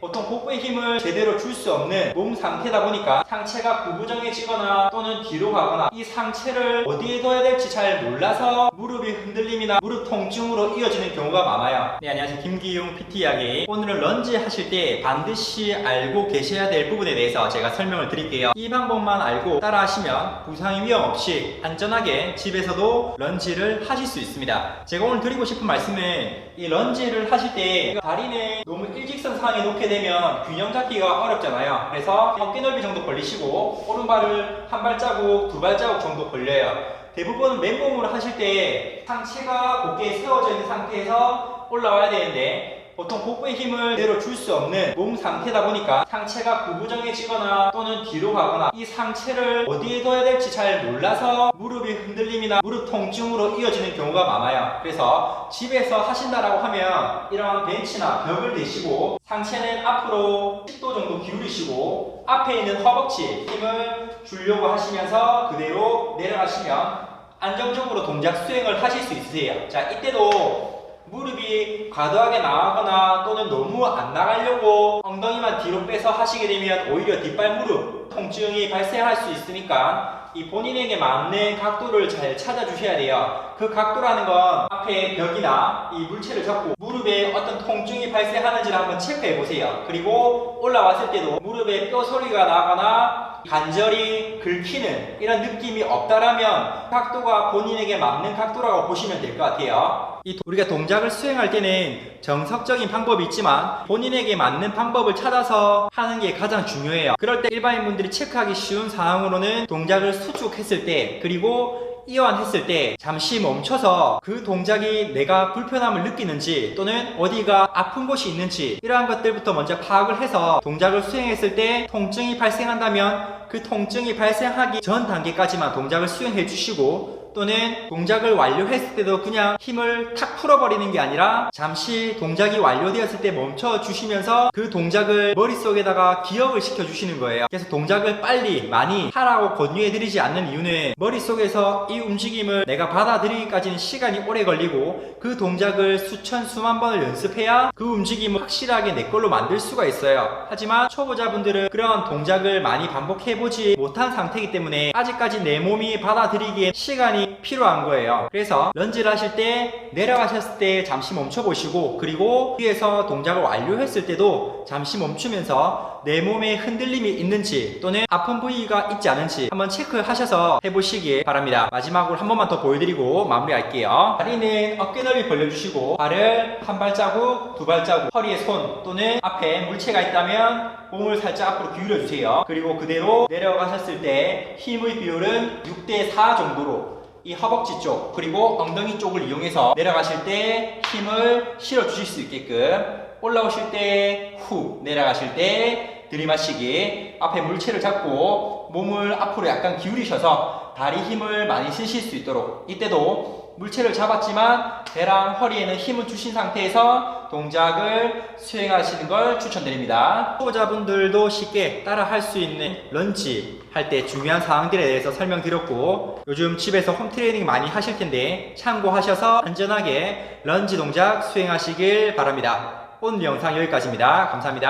보통 복부의 힘을 제대로 줄 수 없는 몸 상태다 보니까 상체가 구부정해지거나 또는 뒤로 가거나 이 상체를 어디에 둬야 될지 잘 몰라서 무릎이 흔들림이나 무릎 통증으로 이어지는 경우가 많아요. 네, 안녕하세요. 김기용 PT 이야기. 오늘은 런지 하실 때 반드시 알고 계셔야 될 부분에 대해서 제가 설명을 드릴게요. 이 방법만 알고 따라 하시면 부상의 위험 없이 안전하게 집에서도 런지를 하실 수 있습니다. 제가 오늘 드리고 싶은 말씀은 이 런지를 하실 때 다리는 너무 일직선 상에 놓게 되면 균형 잡기가 어렵잖아요. 그래서 어깨 넓이 정도 벌리시고 오른발을 한 발자국, 두 발자국 정도 벌려요. 대부분 맨몸으로 하실 때 상체가 곧게 세워져 있는 상태에서 올라와야 되는데 보통 복부의 힘을 제대로 줄 수 없는 몸 상태다 보니까 상체가 구부정해지거나 또는 뒤로 가거나 이 상체를 어디에 둬야 될지 잘 몰라서 무릎이 흔들림이나 무릎 통증으로 이어지는 경우가 많아요. 그래서 집에서 하신다라고 하면 이런 벤치나 벽을 대시고 상체는 앞으로 10도 정도 기울이시고 앞에 있는 허벅지 힘을 주려고 하시면서 그대로 내려가시면 안정적으로 동작 수행을 하실 수 있으세요. 자, 이때도 무릎이 과도하게 나가거나 또는 너무 안 나가려고 엉덩이만 뒤로 빼서 하시게 되면 오히려 뒷발 무릎 통증이 발생할 수 있으니까 이 본인에게 맞는 각도를 잘 찾아주셔야 돼요. 그 각도라는 건 앞에 벽이나 이 물체를 잡고 무릎에 어떤 통증이 발생하는지를 한번 체크해 보세요. 그리고 올라왔을 때도 무릎에 뼈 소리가 나거나 간절히 긁히는 이런 느낌이 없다라면 각도가 본인에게 맞는 각도라고 보시면 될 것 같아요. 우리가 동작을 수행할 때는 정석적인 방법이 있지만 본인에게 맞는 방법을 찾아서 하는 게 가장 중요해요. 그럴 때 일반인분들이 체크하기 쉬운 상황으로는 동작을 수축했을 때 그리고 이완했을 때 잠시 멈춰서 그 동작이 내가 불편함을 느끼는지 또는 어디가 아픈 곳이 있는지 이러한 것들부터 먼저 파악을 해서 동작을 수행했을 때 통증이 발생한다면 그 통증이 발생하기 전 단계까지만 동작을 수행해 주시고 또는 동작을 완료했을 때도 그냥 힘을 탁 풀어버리는 게 아니라 잠시 동작이 완료되었을 때 멈춰 주시면서 그 동작을 머릿속에다가 기억을 시켜 주시는 거예요. 그래서 동작을 빨리 많이 하라고 권유해 드리지 않는 이유는 머릿속에서 이 움직임을 내가 받아들이기까지는 시간이 오래 걸리고 그 동작을 수천 수만 번을 연습해야 그 움직임을 확실하게 내 걸로 만들 수가 있어요. 하지만 초보자분들은 그런 동작을 많이 반복해 보지 못한 상태이기 때문에 아직까지 내 몸이 받아들이기에 시간이 필요한 거예요. 그래서 런지를 하실 때 내려가셨을 때 잠시 멈춰 보시고 그리고 위에서 동작을 완료했을 때도 잠시 멈추면서 내 몸에 흔들림이 있는지 또는 아픈 부위가 있지 않은지 한번 체크하셔서 해보시기 바랍니다. 마지막으로 한 번만 더 보여드리고 마무리할게요. 다리는 어깨 넓이 벌려주시고 발을 한 발자국, 두 발자국, 허리에 손 또는 앞에 물체가 있다면 몸을 살짝 앞으로 기울여 주세요. 그리고 그대로 내려가셨을 때 힘의 비율은 6대4 정도로 이 허벅지 쪽 그리고 엉덩이 쪽을 이용해서 내려가실 때 힘을 실어 주실 수 있게끔 올라오실 때 후 내려가실 때 들이마시기 앞에 물체를 잡고 몸을 앞으로 약간 기울이셔서 다리 힘을 많이 쓰실 수 있도록 이때도 물체를 잡았지만 배랑 허리에는 힘을 주신 상태에서 동작을 수행하시는 걸 추천드립니다. 초보자분들도 쉽게 따라 할 수 있는 런지 할때 중요한 사항들에 대해서 설명드렸고 요즘 집에서 홈트레이닝 많이 하실 텐데 참고하셔서 안전하게 런지 동작 수행하시길 바랍니다. 오늘 영상 여기까지입니다. 감사합니다.